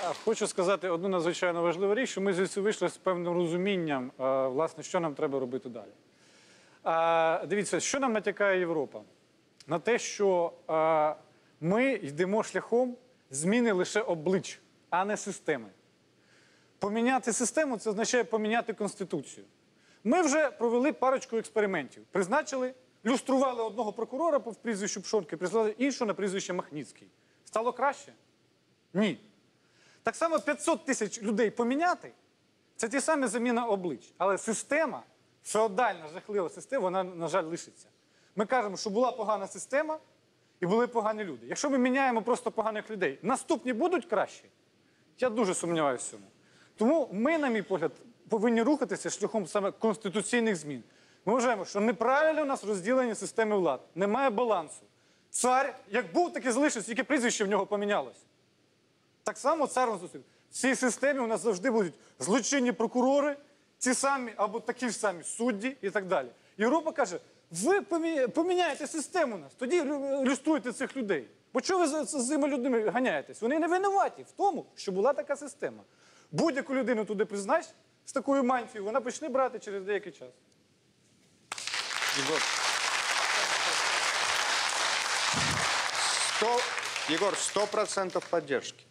Хочу сказати одну надзвичайно важливу річ, що ми звідси вийшли з певним розумінням, власне, що нам треба робити далі. Дивіться, що нам натякає Європа? На те, що ми йдемо шляхом зміни лише облич, а не системи. Поміняти систему це означає поміняти конституцію. Ми вже провели парочку експериментів. Призначили, люстрували одного прокурора по прізвищу Пшонки, призначили іншого на прізвище Махніцький. Стало краще? Ні. Так само 500 тисяч людей поміняти це ті самі заміна облич. Але система, феодальна жахлива система, вона, на жаль, лишиться. Ми кажемо, що була погана система і були погані люди. Якщо ми міняємо просто поганих людей, наступні будуть кращі? Я дуже сумніваюся в цьому. Тому ми, на мій погляд, повинні рухатися шляхом саме конституційних змін. Ми вважаємо, що неправильно у нас розділення системи влад, немає балансу. Цар, як був, так і залишився, тільки прізвище в нього помінялось. Так само цар зустрів. В цій системі у нас завжди будуть злочинні прокурори, ці самі або такі ж самі судді і так далі. Європа каже: ви поміняєте систему у нас, тоді лю- люструйте цих людей. Бо чого ви за цими людьми ганяєтесь? Вони не винуваті в тому, що була така система. Будь-яку людину туди признач з такою мантією, вона почне брати через деякий час. Егор. 100, Егор, сто процентов поддержки.